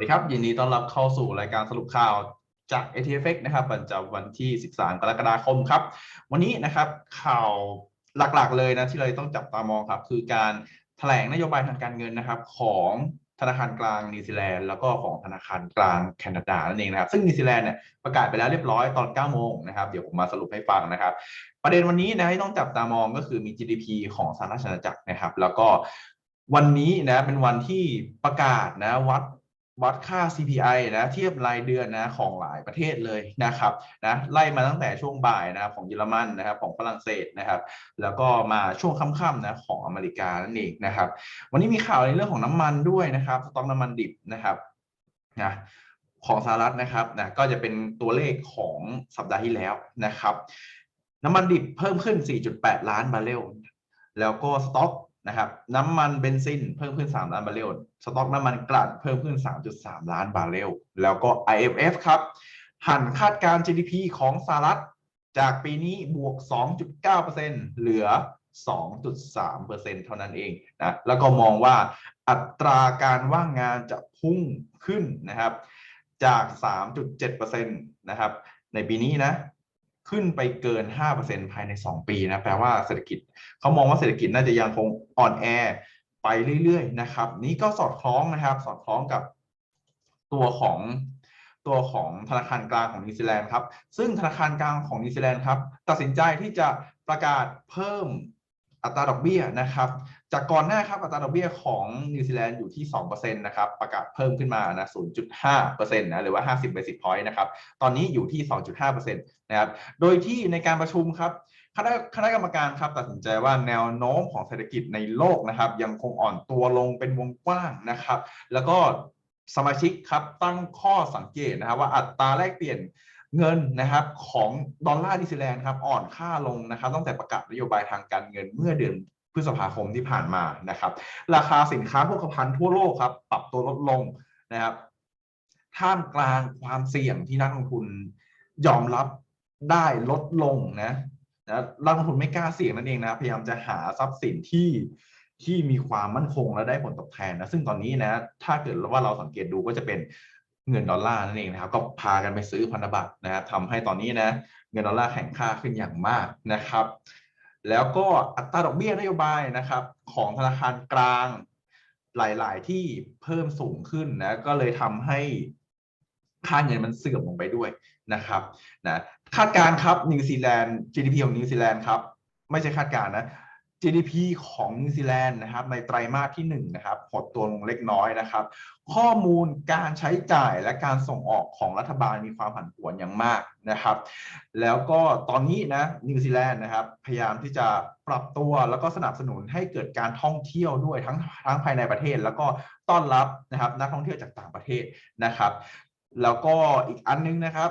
วัสดีครับ ยินดีต้อนรับเข้าสู่รายการสรุปข่าวจาก ATFX นะครับประจำวันที่ 13 กรกฎาคมครับ วันนี้นะครับข่าวหลักๆเลยนะที่เราต้องจับตามองครับ คือการแถลงนโยบายทางการเงินนะครับ ของธนาคารกลางนิวซีแลนด์แล้วก็ของธนาคารกลางแคนาดานั่นเองนะครับ ซึ่งนิวซีแลนด์เนี่ยประกาศไปแล้วเรียบร้อยตอน 9 โมงนะครับ เดี๋ยวผมมาสรุปให้ฟังนะครับ ประเด็นวันนี้นะที่ต้องจับตามองก็คือมี GDP ของสหราชอาณาจักรนะครับ แล้วก็วันนี้นะเป็นวันที่ประกาศนะวัด วัดค่า CPI นะเทียบรายเดือนนะของหลายประเทศเลยนะครับนะไล่มาตั้งแต่ช่วงบ่ายนะครับของเยอรมันนะครับของฝรั่งเศสนะครับแล้วก็มาช่วงค่ำๆนะของอเมริกานั่นเองนะครับวันนี้มีข่าวในเรื่องของน้ำมันด้วยนะครับสต็อกน้ำมันดิบนะครับนะของสหรัฐนะครับนะก็จะเป็นตัวเลขของสัปดาห์ที่แล้วนะครับ น้ำมันดิบเพิ่มขึ้น 4.8 ล้านบาร์เรลแล้วก็สต็อก นะครับน้ำมันเบนซินเพิ่มขึ้น 3 ล้านบาร์เรลสต็อกน้ำมันกลั่นเพิ่มขึ้น 3.3 ล้านบาร์เรลแล้วก็ IMF ครับหันคาดการ GDP ของสหรัฐจากปีนี้บวก 2.9%เหลือ 2.3%เท่านั้นเองนะแล้วก็มองว่าอัตราการว่างงานจะพุ่งขึ้นนะครับจาก 3.7%นะครับในปีนี้นะ ขึ้นไปเกิน 5%ภายใน 2 ปีนะแปลว่าเศรษฐกิจเขามองว่าเศรษฐกิจน่าจะยังคงอ่อนแอไปเรื่อยๆนะครับ นี่ก็สอดคล้องนะครับ สอดคล้องกับตัวของตัวของธนาคารกลางของนิวซีแลนด์ครับ ซึ่งธนาคารกลางของนิวซีแลนด์ครับ ตัดสินใจที่จะประกาศเพิ่ม อัตราดอกเบี้ยนะครับ จากก่อนหน้าครับอัตราดอกเบี้ยของนิวซีแลนด์อยู่ที่2%นะครับประกาศเพิ่มขึ้นมานะ0.5%นะหรือว่า 50 basis point นะครับตอนนี้อยู่ที่ 2.5%นะครับโดยที่ในการประชุมครับคณะคณะกรรมการครับตัดสินใจว่าแนวโน้มของเศรษฐกิจในโลกนะครับ ยังคงอ่อนตัวลงเป็นวงกว้างนะครับ แล้วก็สมาชิกครับตั้งข้อสังเกตนะครับว่าอัตราแลกเปลี่ยน เงินนะครับของดอลลาร์นิวซีแลนด์ครับอ่อนค่าลงนะครับตั้งแต่ประกาศนโยบายทางการเงินเมื่อเดือนพฤษภาคมที่ผ่านมานะครับ ราคาสินค้าโภคภัณฑ์ทั่วโลกครับปรับตัวลดลงนะครับท่ามกลางความเสี่ยงที่นักลงทุนยอมรับได้ลดลงนะนะนักลงทุนไม่กล้าเสี่ยงนั่นเองนะพยายามจะหาทรัพย์สินที่ที่มีความมั่นคงและได้ผลตอบแทนนะซึ่งตอนนี้นะถ้าเกิดว่าเราสังเกตดูก็จะเป็น เงินดอลลาร์นั่นเองนะครับ ก็พากันไปซื้อพันธบัตรนะครับทำให้ตอนนี้นะเงินดอลลาร์แข็งค่าขึ้นอย่างมากนะครับ แล้วก็อัตราดอกเบี้ยนโยบายนะครับของธนาคารกลางหลาย ๆ ที่เพิ่มสูงขึ้นนะก็เลยทำให้ค่าเงินมันเสื่อมลงไปด้วยนะครับนะคาดการณ์ครับนิวซีแลนด์ GDP ของนิวซีแลนด์ครับ ไม่ใช่คาดการณ์นะ GDP ของนิวซีแลนด์นะครับในไตรมาสที่1นะครับหดตัวลงเล็กน้อยนะครับ ข้อมูลการใช้จ่ายและการส่งออกของรัฐบาลมีความผันผวนอย่างมากนะครับ แล้วก็ตอนนี้นะนิวซีแลนด์นะครับพยายามที่จะปรับตัวแล้วก็สนับสนุนให้เกิดการท่องเที่ยวด้วยทั้งทั้งภายในประเทศ แล้วก็ต้อนรับนะครับนักท่องเที่ยวจากต่างประเทศนะครับ แล้วก็อีกอันนึงนะครับ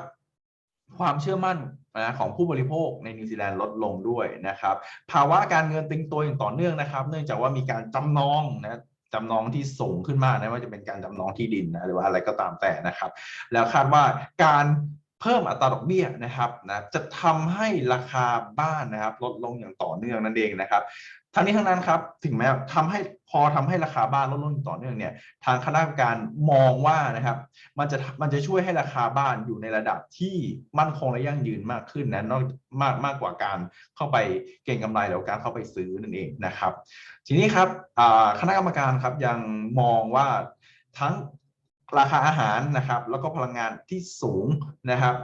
ความเชื่อมั่น นะของผู้บริโภคในนิวซีแลนด์ลดลงด้วยนะครับ ภาวะการเงินตึงตัวอย่างต่อเนื่องนะครับ เนื่องจากว่ามีการจำนองนะจำนองที่สูงขึ้นมากนะว่าจะเป็นการจำนองที่ดินนะหรือว่าอะไรก็ตามแต่นะครับ แล้วคาดว่าการ เพิ่มอัตราดอกเบี้ยนะครับนะจะทำให้ราคาบ้านนะครับ ลดลงอย่างต่อเนื่องนั่นเองนะครับทั้งนี้ทั้งนั้นครับถึงแม้ทำให้พอทำให้ราคาบ้านลดลงอย่างต่อเนื่องเนี่ยทางคณะกรรมการมองว่านะครับ มันจะมันจะช่วยให้ราคาบ้านอยู่ในระดับที่มั่นคงและยั่งยืนมากขึ้นนะนอกมากมากกว่าการเข้าไปเก็งกำไรหรือการเข้าไปซื้อนั่นเองนะครับ ทีนี้ครับคณะกรรมการครับยังมองว่าทั้ง ราคาอาหารนะครับแล้วก็พลังงานที่สูงนะครับ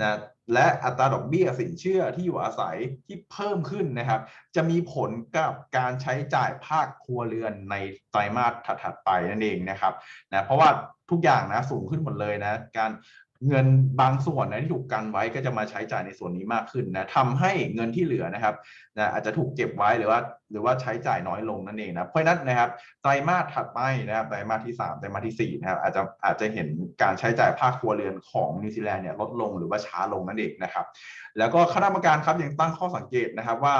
นะและอัตราดอกเบี้ยสินเชื่อที่อยู่อาศัยที่เพิ่มขึ้นนะครับ จะมีผลกับการใช้จ่ายภาคครัวเรือนในไตรมาสถัดๆไปนั่นเองนะครับนะเพราะว่าทุกอย่างนะสูงขึ้นหมดเลยนะการ เงินบางส่วนนะที่ถูกกันไว้ก็จะมาใช้จ่ายในส่วนนี้มากขึ้นนะทำให้เงินที่เหลือนะครับนะอาจจะถูกเก็บไว้หรือว่าหรือว่าใช้จ่ายน้อยลงนั่นเองนะเพราะนั้นนะครับไตรมาสถัดไปนะครับไตรมาสที่3ไตรมาสที่4นะครับอาจจะอาจจะเห็นการใช้จ่ายภาคครัวเรือนของนิวซีแลนด์เนี่ยลดลงหรือว่าช้าลงนั่นเองนะครับ แล้วก็คณะกรรมการครับยังตั้งข้อสังเกตนะครับว่า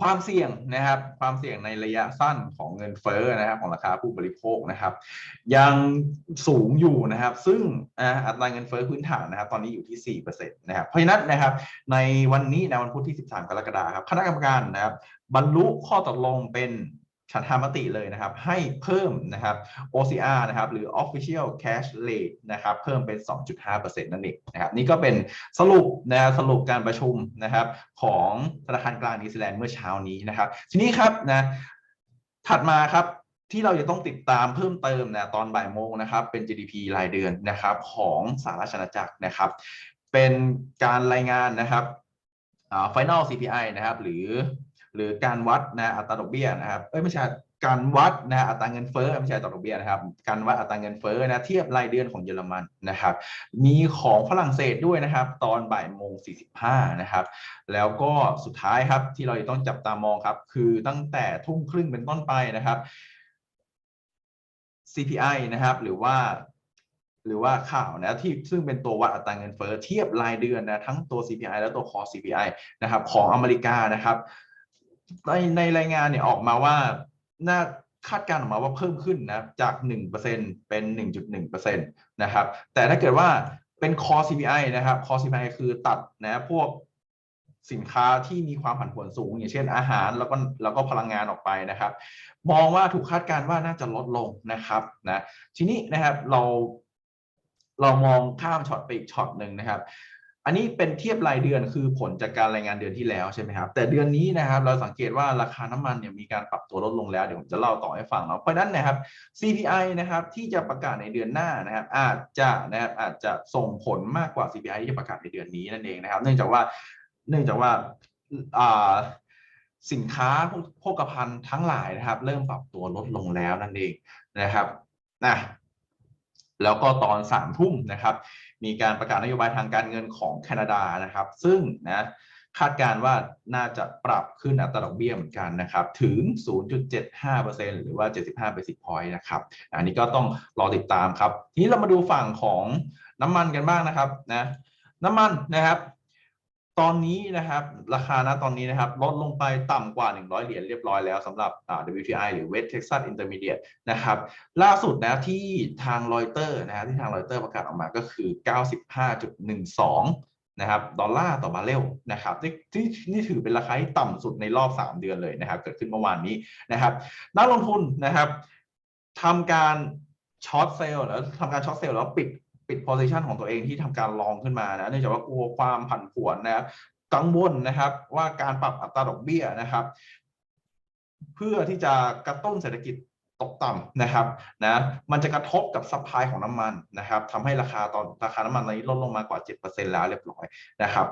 ความเสี่ยงนะครับ ความเสี่ยงในระยะสั้นของเงินเฟ้อนะครับของราคาผู้บริโภคนะครับ ยังสูงอยู่นะครับ ซึ่งอัตราเงินเฟ้อพื้นฐานนะครับ ตอนนี้อยู่ที่4%นะครับเพราะฉะนั้นนะครับ ในวันนี้ในวันพุธที่ 13 กรกฎาคมครับคณะกรรมการนะครับ บรรลุข้อตกลงเป็น ฉันทามติเลยนะครับ ให้เพิ่มนะครับ OCR นะครับหรือ Official Cash Rate นะครับ เพิ่มเป็น 2.5%นั่นเองนะครับ นี่ก็เป็นสรุปนะสรุปการประชุมนะครับของธนาคารกลางนิวซีแลนด์เมื่อเช้านี้นะครับ ทีนี้ครับนะถัดมาครับที่เราจะต้องติดตามเพิ่มเติมนะตอนบ่ายโมงนะครับ เป็น GDP รายเดือนนะครับของสหราชอาณาจักรนะครับ เป็นการรายงานนะครับ Final CPI นะครับ หรือ หรือการวัดนะอัตราดอกเบี้ยนะครับเอ้ยไม่ใช่การวัดนะอัตราเงินเฟ้อไม่ใช่อัตราดอกเบี้ยนะครับ การวัดอัตราเงินเฟ้อนะเทียบรายเดือนของเยอรมันนะครับ มีของฝรั่งเศสด้วยนะครับ ตอนบ่ายโมง45นะครับ แล้วก็สุดท้ายครับที่เราต้องจับตามองครับ คือตั้งแต่ทุ่มครึ่งเป็นต้นไปนะครับ CPI นะครับหรือว่าหรือว่าข่าวนะที่ซึ่งเป็นตัววัดอัตราเงินเฟ้อเทียบรายเดือนนะทั้งตัว CPI และตัว Core CPI นะครับของอเมริกานะครับ ในในรายงานเนี่ยออกมาว่าน่าคาดการณ์ออกมาว่าเพิ่มขึ้นนะจาก 1%เป็น 1.1%นะครับแต่ถ้าเกิดว่าเป็น core CPI นะครับ core CPI คือตัดนะพวกสินค้าที่มีความผันผวนสูง อย่างเช่นอาหารแล้วก็แล้วก็พลังงานออกไปนะครับ มองว่าถูกคาดการณ์ว่าน่าจะลดลงนะครับนะทีนี้นะครับเราเรามองข้ามช็อตไปอีกช็อตหนึ่งนะครับ อันนี้เป็นเทียบรายเดือนคือผลจากการรายงานเดือนที่แล้วใช่ไหมครับ แต่เดือนนี้นะครับเราสังเกตว่าราคาน้ำมันเนี่ยมีการปรับตัวลดลงแล้วเดี๋ยวผมจะเล่าต่อให้ฟังเนาะเพราะฉะนั้นนะครับ CPI นะครับที่จะประกาศในเดือนหน้านะครับอาจจะนะครับอาจจะส่งผลมากกว่า CPI ที่จะประกาศในเดือนนี้นั่นเองนะครับ เนื่องจากว่าเนื่องจากว่าอ่าสินค้าโภคภัณฑ์ทั้งหลายนะครับ เริ่มปรับตัวลดลงแล้วนั่นเองนะครับนะแล้วก็ตอนสามทุ่มนะครับ มีการประกาศนโยบายทางการเงินของแคนาดานะครับ ซึ่งนะคาดการณ์ว่าน่าจะปรับขึ้นอัตราดอกเบี้ยเหมือนกันนะครับถึง 0.75%หรือว่า 75 basis point นะครับอันนี้ก็ต้องรอติดตามครับ ทีนี้เรามาดูฝั่งของน้ำมันกันบ้างนะครับนะน้ำมันนะครับ ตอนนี้นะครับ ราคาณตอนนี้นะครับ ลดลงไปต่ำกว่า 100 เหรียญเรียบร้อยแล้วสำหรับ WTI หรือ West Texas Intermediate นะครับ ล่าสุดนะที่ทางรอยเตอร์นะที่ทางรอยเตอร์ประกาศออกมาก็คือ 95.12 นะครับ ดอลลาร์ต่อบาร์เรลนะครับที่ที่นี่ถือเป็นราคาที่ต่ำสุดในรอบ 3 เดือนเลยนะครับ เกิดขึ้นเมื่อวานนี้นะครับ นักลงทุนนะครับทำการช็อตเซลล์แล้วทำการช็อตเซลล์แล้วปิด ปิด position ของตัวเองที่ทำการลองขึ้นมานะเนื่องจากว่ากลัวความผันผวนนะครับกังวลนะครับว่าการปรับอัตราดอกเบี้ยนะครับ เพื่อที่จะกระตุ้นเศรษฐกิจตกต่ำนะครับนะมันจะกระทบกับซัพพลายของน้ำมันนะครับทำให้ราคาตอนราคาน้ำมันตอนนี้ลดลงมากว่า 7%แล้วเรียบร้อยนะครับ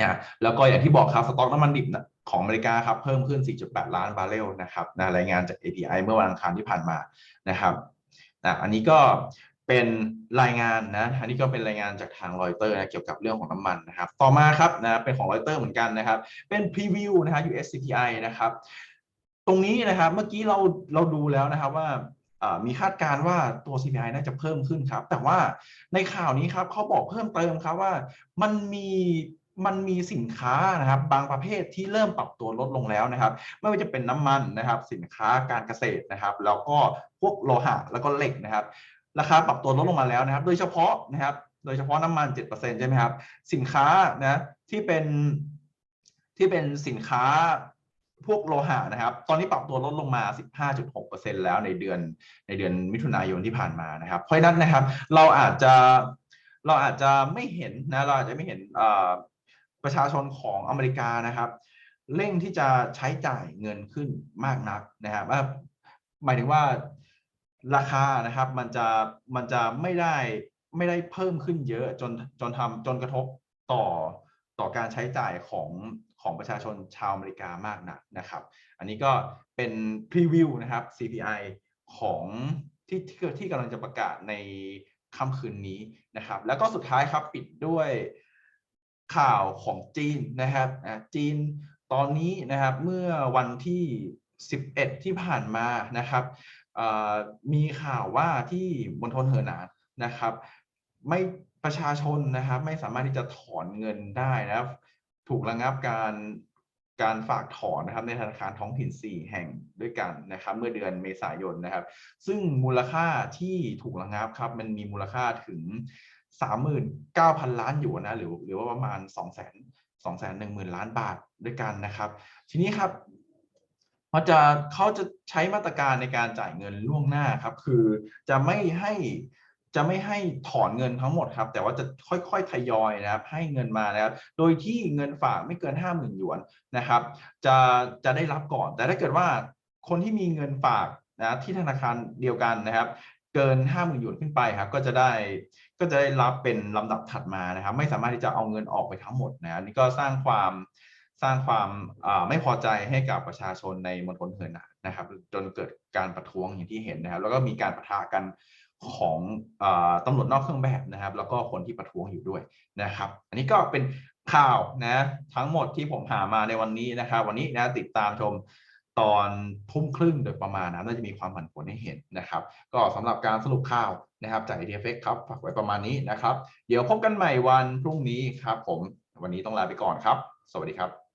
นะแล้วก็อย่างที่บอกครับสต็อกน้ำมันดิบนะของอเมริกาครับเพิ่มขึ้น 4.8 ล้านบาร์เรลนะครับนะรายงานจาก API เมื่อวันอังคารที่ผ่านมานะครับนะอันนี้ก็ เป็นรายงานนะอันนี้ก็เป็นรายงานจากทางรอยเตอร์นะเกี่ยวกับเรื่องของน้ำมันนะครับ ต่อมาครับนะเป็นของรอยเตอร์เหมือนกันนะครับ เป็นพรีวิวนะฮะ US CPI นะครับ ตรงนี้นะครับเมื่อกี้เราเราดูแล้วนะครับว่ามีคาดการณ์ว่าตัว CPI น่าจะเพิ่มขึ้นครับ แต่ว่าในข่าวนี้ครับเขาบอกเพิ่มเติมครับว่ามันมีมันมีสินค้านะครับ บางประเภทที่เริ่มปรับตัวลดลงแล้วนะครับ ไม่ว่าจะเป็นน้ำมันนะครับ สินค้าการเกษตรนะครับ แล้วก็พวกโลหะแล้วก็เหล็กนะครับ ราคาปรับตัวลดลงมาแล้วนะครับ โดยเฉพาะนะครับ โดยเฉพาะน้ำมัน 7%ใช่ไหมครับ สินค้านะที่เป็นที่เป็นสินค้าพวกโลหะนะครับ ตอนนี้ปรับตัวลดลงมา 15.6%แล้วในเดือนในเดือนมิถุนายนที่ผ่านมานะครับ เพราะนั้นนะครับ เราอาจจะเราอาจจะไม่เห็นนะเราอาจจะไม่เห็นประชาชนของอเมริกานะครับ เร่งที่จะใช้จ่ายเงินขึ้นมากนักนะครับหมายถึงว่า ราคานะครับมันจะมันจะไม่ได้ไม่ได้เพิ่มขึ้นเยอะจนจนทำจนกระทบต่อต่อการใช้จ่ายของของประชาชนชาวอเมริกามากนักนะครับ อันนี้ก็เป็นพรีวิวนะครับ CPI ของที่ที่ที่กำลังจะประกาศในค่ำคืนนี้นะครับ แล้วก็สุดท้ายครับปิดด้วยข่าวของจีนนะครับจีนตอนนี้นะครับเมื่อวันที่ 11 ที่ผ่านมานะครับ มีข่าวว่าที่มณฑลเหอหนานนะครับ ไม่ประชาชนนะครับ ไม่สามารถที่จะถอนเงินได้นะครับ ถูกระงับการการฝากถอนนะครับในธนาคารท้องถิ่น 4 แห่งด้วยกันนะครับ เมื่อเดือนเมษายนนะครับ ซึ่งมูลค่าที่ถูกระงับครับ มันมีมูลค่าถึง 39,000 ล้านหยวนนะหรือหรือว่าประมาณ2 2 1 0 0 0 0 ล้านบาทด้วยกันนะครับ ทีนี้ครับ เขาจะเขาจะใช้มาตรการในการจ่ายเงินล่วงหน้าครับ คือจะไม่ให้จะไม่ให้ถอนเงินทั้งหมดครับ แต่ว่าจะค่อยๆทยอยนะครับ ให้เงินมานะครับ โดยที่เงินฝากไม่เกิน 5 0,000หยวนนะครับ จะจะได้รับก่อน แต่ถ้าเกิดว่าคนที่มีเงินฝากนะที่ธนาคารเดียวกันนะครับเกิน 5 0,000หยวนขึ้นไปครับ ก็จะได้ก็จะได้รับเป็นลำดับถัดมานะครับ ไม่สามารถที่จะเอาเงินออกไปทั้งหมดนะนี่ก็สร้างความ สร้างความไม่พอใจให้กับประชาชนในมณฑลเหินหนานนะครับ จนเกิดการประท้วงอย่างที่เห็นนะครับ แล้วก็มีการประทะกันของตำรวจนอกเครื่องแบบนะครับ แล้วก็คนที่ประท้วงอยู่ด้วยนะครับ อันนี้ก็เป็นข่าวนะทั้งหมดที่ผมหามาในวันนี้นะครับ วันนี้นะติดตามชมตอนทุ่มครึ่งโดยประมาณนะน่าจะมีความผันผวนให้เห็นนะครับ ก็สำหรับการสรุปข่าวนะครับจาก ETFX ครับฝากไว้ประมาณนี้นะครับ เดี๋ยวพบกันใหม่วันพรุ่งนี้ครับผมวันนี้ต้องลาไปก่อนครับ สวัสดีครับ